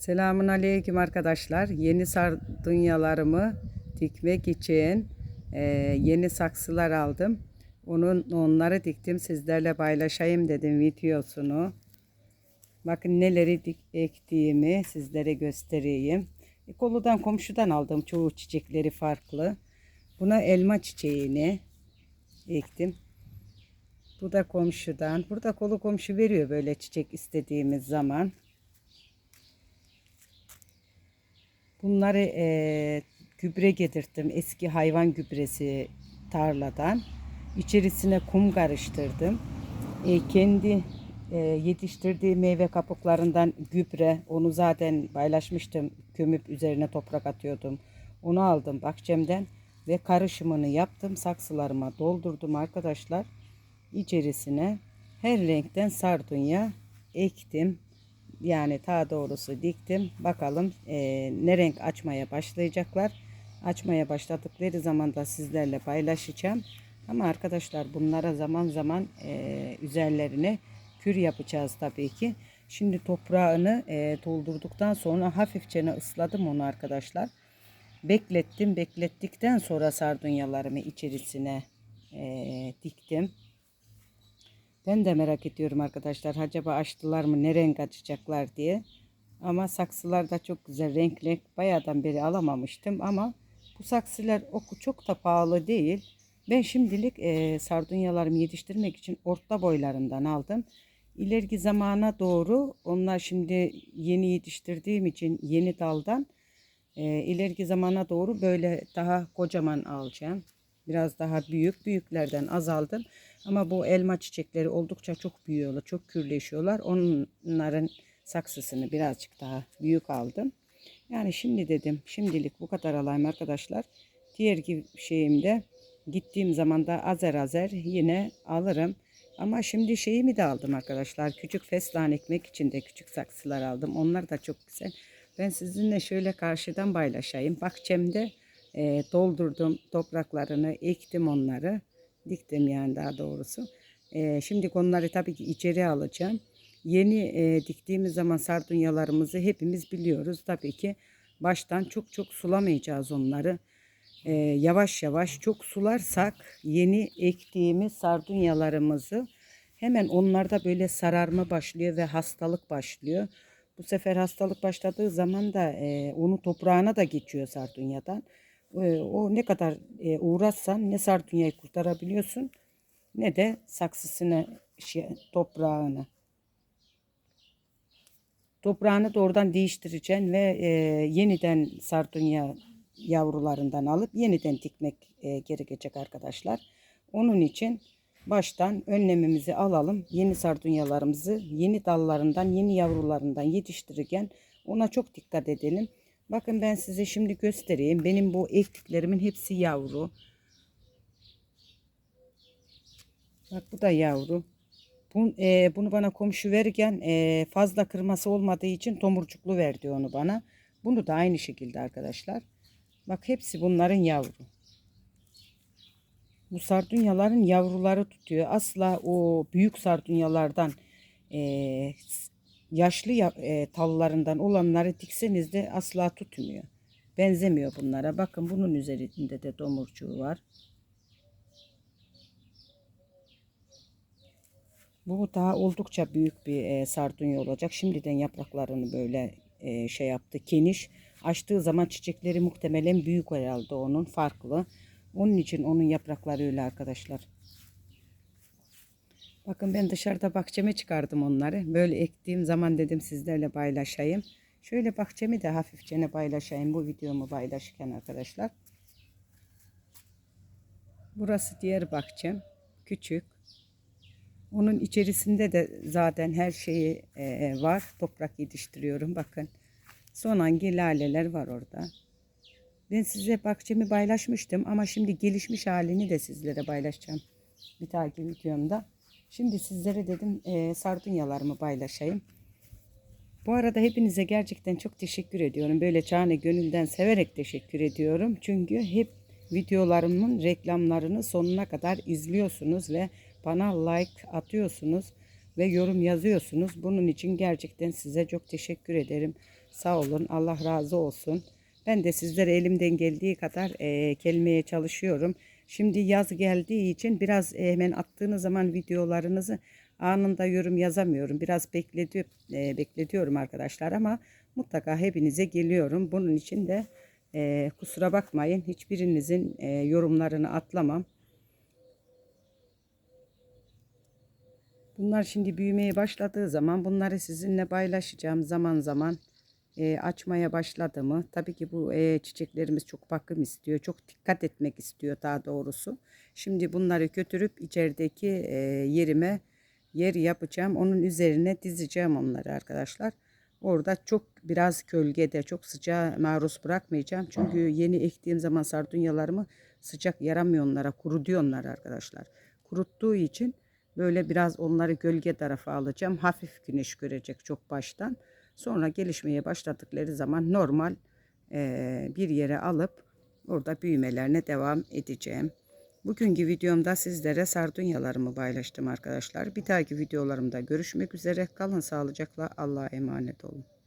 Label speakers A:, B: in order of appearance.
A: Selamun Aleyküm arkadaşlar. Yeni sardunyalarımı dikmek için e, yeni saksılar aldım. Onun onları diktim. Sizlerle paylaşayım dedim videosunu. Bakın neleri dik, ektiğimi sizlere göstereyim. E, koludan komşudan aldım. Çoğu çiçekleri farklı. Buna elma çiçeğini ektim. Bu da komşudan. Burada kolu komşu veriyor böyle çiçek istediğimiz zaman. Bunları eee, gübre getirttim. Eski hayvan gübresi tarladan. İçerisine kum karıştırdım. E, kendi e, yetiştirdiği meyve kabuklarından gübre. Onu zaten paylaşmıştım. Kömüp üzerine toprak atıyordum. Onu aldım bahçemden ve karışımını yaptım. Saksılarıma doldurdum arkadaşlar. İçerisine her renkten sardunya ektim yani ta doğrusu diktim. Bakalım eee, ne renk açmaya başlayacaklar. Açmaya başladıkları zaman da sizlerle paylaşacağım. Ama arkadaşlar bunlara zaman zaman eee, üzerlerine kür yapacağız tabii ki. Şimdi toprağını eee, doldurduktan sonra hafifçe ısladım onu arkadaşlar. Beklettim. Beklettikten sonra sardunyalarımı içerisine eee, diktim. Ben de merak ediyorum arkadaşlar. Acaba açtılar mı? Ne renk açacaklar diye. Ama saksılar da çok güzel. Renk renk bayağıdan beri alamamıştım. Ama bu saksılar o çok da pahalı değil. Ben şimdilik e, sardunyalarımı yetiştirmek için orta boylarından aldım. İleriki zamana doğru onlar şimdi yeni yetiştirdiğim için yeni daldan e, ileriki zamana doğru böyle daha kocaman alacağım. Biraz daha büyük. Büyüklerden azaldım. Ama bu elma çiçekleri oldukça çok büyüyorlar. Çok kürleşiyorlar. Onların saksısını birazcık daha büyük aldım. Yani şimdi dedim şimdilik bu kadar alayım arkadaşlar. Diğer şeyimde gittiğim zaman da azer azer yine alırım. Ama şimdi şeyimi de aldım arkadaşlar. Küçük fesleğen ekmek için de küçük saksılar aldım. Onlar da çok güzel. Ben sizinle şöyle karşıdan paylaşayım. Bahçemde e, doldurdum topraklarını, ektim onları. Diktim yani daha doğrusu. E, şimdi onları tabii ki içeri alacağım. Yeni e, diktiğimiz zaman sardunyalarımızı hepimiz biliyoruz. Tabii ki baştan çok çok sulamayacağız onları. E, yavaş yavaş çok sularsak yeni ektiğimiz sardunyalarımızı hemen onlarda böyle sararma başlıyor ve hastalık başlıyor. Bu sefer hastalık başladığı zaman da e, onu toprağına da geçiyor sardunyadan. E, o ne kadar e, uğraşsan ne sardunyayı kurtarabiliyorsun ne de saksısını şey, toprağını. Toprağını da oradan değiştireceksin ve e, yeniden sardunya yavrularından alıp yeniden dikmek e, gerekecek arkadaşlar. Onun için baştan önlemimizi alalım. Yeni sardunyalarımızı yeni dallarından, yeni yavrularından yetiştirirken ona çok dikkat edelim. Bakın ben size şimdi göstereyim. Benim bu ektiklerimin hepsi yavru. Bak bu da yavru. Bu, e, bunu bana komşu verirken e, fazla kırması olmadığı için tomurcuklu verdi onu bana. Bunu da aynı şekilde arkadaşlar. Bak hepsi bunların yavru. Bu sardunyaların yavruları tutuyor. Asla o büyük sardunyalardan e, yaşlı ya- e, tallarından olanları dikseniz de asla tutmuyor. Benzemiyor bunlara. Bakın bunun üzerinde de domurcuğu var. Bu daha oldukça büyük bir e, sardunya olacak. Şimdiden yapraklarını böyle e, şey yaptı. Geniş. Açtığı zaman çiçekleri muhtemelen büyük herhalde onun. Farklı. Onun için onun yaprakları öyle arkadaşlar. Bakın ben dışarıda bahçeme çıkardım onları. Böyle ektiğim zaman dedim sizlerle paylaşayım. Şöyle bahçemi de hafifçe paylaşayım. Bu videomu paylaşırken arkadaşlar. Burası diğer bahçem. Küçük. Onun içerisinde de zaten her şeyi e, var. Toprak yetiştiriyorum. Bakın. Son hangi laleler var orada. Ben size bahçemi paylaşmıştım ama şimdi gelişmiş halini de sizlere paylaşacağım. Bir takip videomda. Şimdi sizlere dedim e, sardunyalarımı paylaşayım. Bu arada hepinize gerçekten çok teşekkür ediyorum. Böyle cane gönülden severek teşekkür ediyorum. Çünkü hep videolarımın reklamlarını sonuna kadar izliyorsunuz ve bana like atıyorsunuz. ve yorum yazıyorsunuz. Bunun için gerçekten size çok teşekkür ederim. Sağ olun. Allah razı olsun. Ben de sizlere elimden geldiği kadar e, gelmeye çalışıyorum. Şimdi yaz geldiği için biraz e, hemen attığınız zaman videolarınızı anında yorum yazamıyorum. Biraz bekledi, e, bekletiyorum arkadaşlar ama mutlaka hepinize geliyorum. Bunun için de e, kusura bakmayın. Hiçbirinizin e, yorumlarını atlamam. Bunlar şimdi büyümeye başladığı zaman bunları sizinle paylaşacağım zaman zaman e, açmaya başladı mı? Tabii ki bu e, çiçeklerimiz çok bakım istiyor, çok dikkat etmek istiyor daha doğrusu. Şimdi bunları götürüp içerideki e, yerime yer yapacağım. Onun üzerine dizeceğim onları arkadaşlar. Orada çok biraz gölgede çok sıcağa maruz bırakmayacağım. Çünkü yeni ektiğim zaman sardunyalarımı sıcak yaramıyor onlara, kurutuyor onlar arkadaşlar. Kuruttuğu için böyle biraz onları gölge tarafa alacağım. Hafif güneş görecek çok baştan. Sonra gelişmeye başladıkları zaman normal eee, bir yere alıp orada büyümelerine devam edeceğim. Bugünkü videomda sizlere sardunyalarımı paylaştım arkadaşlar. Bir dahaki videolarımda görüşmek üzere. Kalın sağlıcakla Allah'a emanet olun.